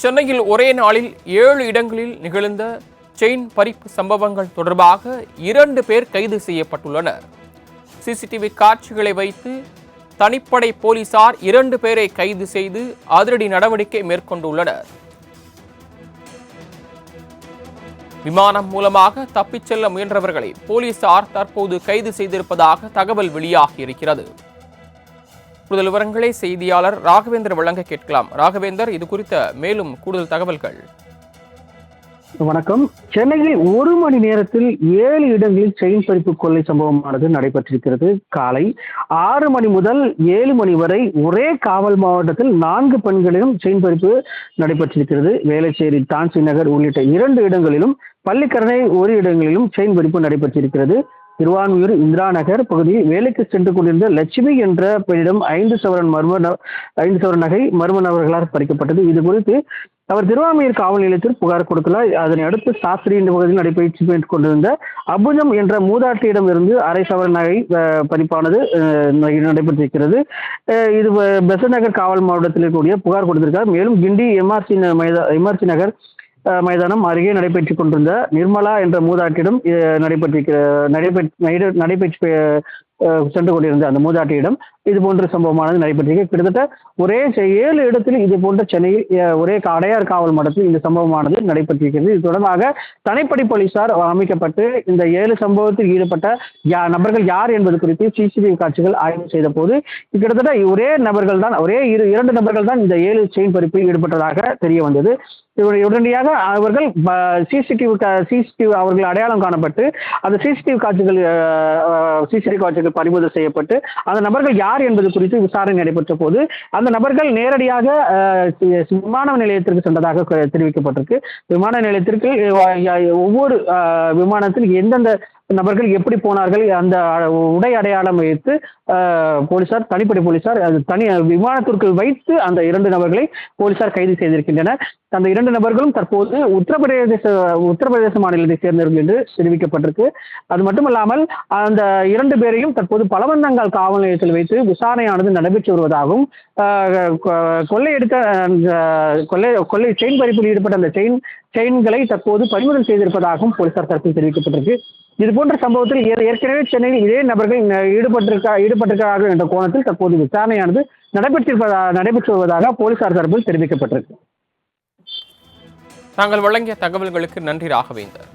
சென்னையில் ஒரே நாளில் ஏழு இடங்களில் நிகழ்ந்த செயின் பறிப்பு சம்பவங்கள் தொடர்பாக இரண்டு பேர் கைது செய்யப்பட்டுள்ளனர். சிசிடிவி காட்சிகளை வைத்து தனிப்படை போலீசார் இரண்டு பேரை கைது செய்து அதிரடி நடவடிக்கை மேற்கொண்டுள்ளனர். விமானம் மூலமாக தப்பிச் செல்ல முயன்றவர்களை போலீசார் தற்போது கைது செய்திருப்பதாக தகவல் வெளியாகியிருக்கிறது. கூடுதல் விவரங்களை செய்தியாளர் ராகவேந்தர் வழங்க கேட்கலாம். ராகவேந்தர் இது குறித்த மேலும் கூடுதல் தகவல்கள். வணக்கம். சென்னையில் ஒரு மணி நேரத்தில் ஏழு இடங்களில் செயின் பறிப்பு கொள்ளை சம்பவமானது நடைபெற்றிருக்கிறது. காலை ஆறு மணி முதல் ஏழு மணி வரை ஒரே காவல் மாவட்டத்தில் நான்கு பெண்களிலும் செயின் பறிப்பு நடைபெற்றிருக்கிறது. வேலைச்சேரி தான்சி நகர் உள்ளிட்ட இரண்டு இடங்களிலும் பள்ளிக்கரணை ஒரு இடங்களிலும் செயின் பறிப்பு நடைபெற்றிருக்கிறது. திருவான்மியூர் இந்திரா நகர் பகுதியில் வேலைக்கு சென்று கொண்டிருந்த லட்சுமி என்ற பெண்ணிடம் ஐந்து சவரன் மர்ம ந- ஐந்து சவரன் நகை மர்ம நபர்களால் பறிக்கப்பட்டது. இது குறித்து அவர் திருவாமையூர் காவல் நிலையத்தில் புகார் கொடுத்துள்ளார் அதனை அடுத்து சாஸ்திரி என்ற பகுதியில் நடைபயிற்சி மேற்கொண்டிருந்த அபுஜம் என்ற மூதாட்டியிடம் இருந்து அரை சவரன் நகை பதிப்பானது நடைபெற்றிருக்கிறது. இது பெசன் பெசன்ட் நகர் காவல் மாவட்டத்தில் கூடிய புகார் கொடுத்திருக்கார் மேலும் கிண்டி எம்ஆர்சி மைதா எம்ஆர்சி நகர் மைதானம் அருகே நடைபெற்றுக் கொண்டிருந்த நிர்மலா என்ற மூதாட்டியிடம் நடைபெற்றிருக்கிற நடைபெற்ற நடைபெற்று சென்று கொண்டிருந்த அந்த மூதாட்டியிடம் இது போன்ற சம்பவமானது நடைபெற்றிருக்கு. கிட்டத்தட்ட ஒரே செ- ஏழு இடத்தில் இது போன்ற சென்னையில் ஒரே அடையார் காவல் மடத்தில் இந்த சம்பவமானது நடைபெற்றிருக்கிறது. இது தொடர்பாக தனிப்படை போலீசார் அமைக்கப்பட்டு இந்த ஏழு சம்பவத்தில் ஈடுபட்ட யா நபர்கள் யார் என்பது குறித்து சிசிடிவி காட்சிகள் ஆய்வு செய்த போது கிட்டத்தட்ட ஒரே நபர்கள் தான் ஒரே இரு இரண்டு நபர்கள் தான் இந்த ஏழு செயின் பறிப்பில் ஈடுபட்டதாக தெரிய வந்தது. உடனடியாக அவர்கள் சிசிடிவி சிசிடிவி அவர்கள் அடையாளம் காணப்பட்டு அந்த சிசிடிவி காட்சிகள் சிசிடிவி காட்சிகள் பறிமுதல் செய்யப்பட்டு அந்த நபர்கள் யார் என்பது குறித்து விசாரணை நடைபெற்ற போது அந்த நபர்கள் நேரடியாக அஹ், விமான நிலையத்திற்கு சென்றதாக தெரிவிக்கப்பட்டிருக்கு. விமான நிலையத்திற்கு ஒவ்வொரு விமானத்தில் எந்தெந்த நபர்கள் எப்படி போனார்கள் அந்த உடை அடையாளம் வைத்து போலீசார் தனிப்படை போலீசார் அது தனி விமானத்திற்குள் வைத்து அந்த இரண்டு நபர்களை போலீசார் கைது செய்திருக்கின்றனர். அந்த இரண்டு நபர்களும் தற்போது உத்தரப்பிரதேச உத்தரப்பிரதேச மாநிலத்தை சேர்ந்தவர்கள் என்று தெரிவிக்கப்பட்டிருக்கு. அது மட்டுமல்லாமல் அந்த இரண்டு பேரையும் தற்போது பலவந்தங்கால் காவல் நிலையத்தில் வைத்து விசாரணையானது நடைபெற்று வருவதாகவும் கொள்ளையெடுத்த அந்த கொள்ளை கொள்ளை செயின் பறிப்பில் ஈடுபட்ட அந்த செயின் செயின்களை தற்போது பறிமுதல் செய்திருப்பதாகவும் போலீசார் தரப்பில் தெரிவிக்கப்பட்டிருக்கு. இது போன்ற சம்பவத்தில் ஏற்கனவே சென்னையில் இதே நபர்கள் ஈடுபட்டிருக்கா ஈடுபட்டிருக்கிறார்கள் என்ற கோணத்தில் தற்போது விசாரணையானது நடைபெற்றிருப்பதா நடைபெற்று வருவதாக போலீசார் தரப்பில் தெரிவிக்கப்பட்டிருக்கு. தாங்கள் வழங்கிய தகவல்களுக்கு நன்றி ராகவேந்தர்.